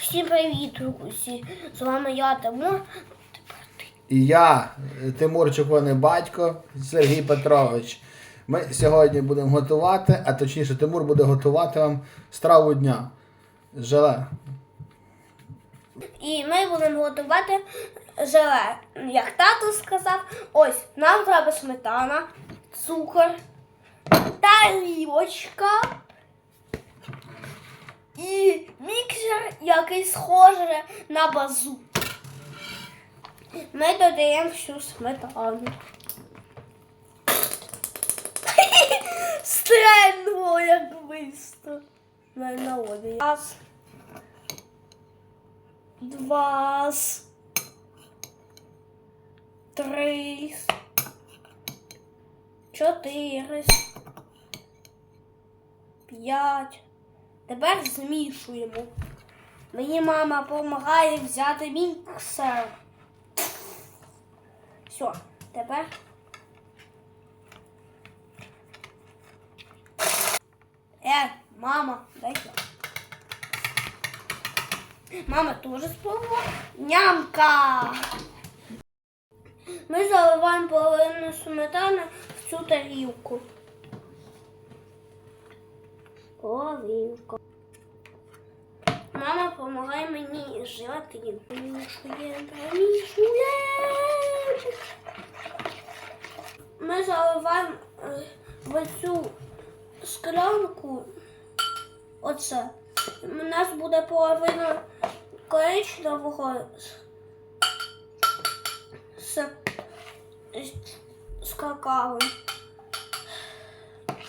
Всім привіт, друзі! З вами я Тимур. І я, Тимур Чуконий батько Сергій Петрович. Ми сьогодні будемо готувати, а точніше, Тимур буде готувати вам страву дня. Желе. І ми будемо готувати желе. Як тато сказав, ось нам треба сметана, цукор, тарілочка і міксер, який схожий на базу. Ми додаємо всю сметану. Стрельнуло, як висто. Ми на воді. Раз. Два. Три. Чотири. П'ять. Тепер змішуємо. Мені мама допомагає взяти міксер. Все, тепер. Е, мама, дай я. Мама теж спробувала. Нямка. Ми заливаємо половину сметани в цю тарілку. Половинку. Мама допомагає мені жати. Помішуємо, помішуємо. Ми заливаємо е, в цю склянку оце. У нас буде половина коричневого з, з, какао.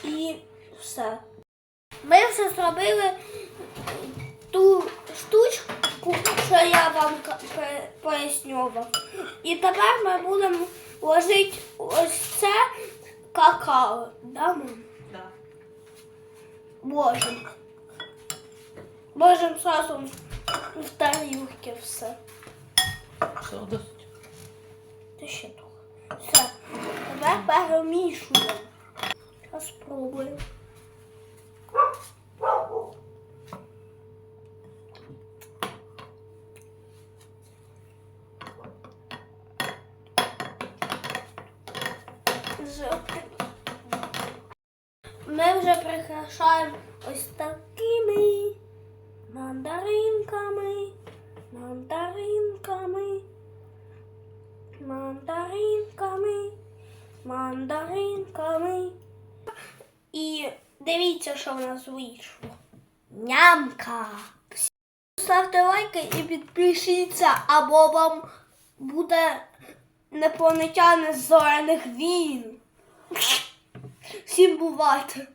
І все. Ми вже зробили що я вам пояснював. І тепер ми будемо ложити ось це какао. Да, мам? Да. Можем. Можем сразу в тарілки все. Все, досить. Та ще трохи. Все. Тепер перемішуємо. Зараз спробуємо. Ми вже прикрашаємо ось такими мандаринками, мандаринками, мандаринками, мандаринками. І дивіться, що в нас вийшло. Нямка! Ставте лайки і підпишіться, або вам буде інопланетяни з зоряних війн. Всім бувайте!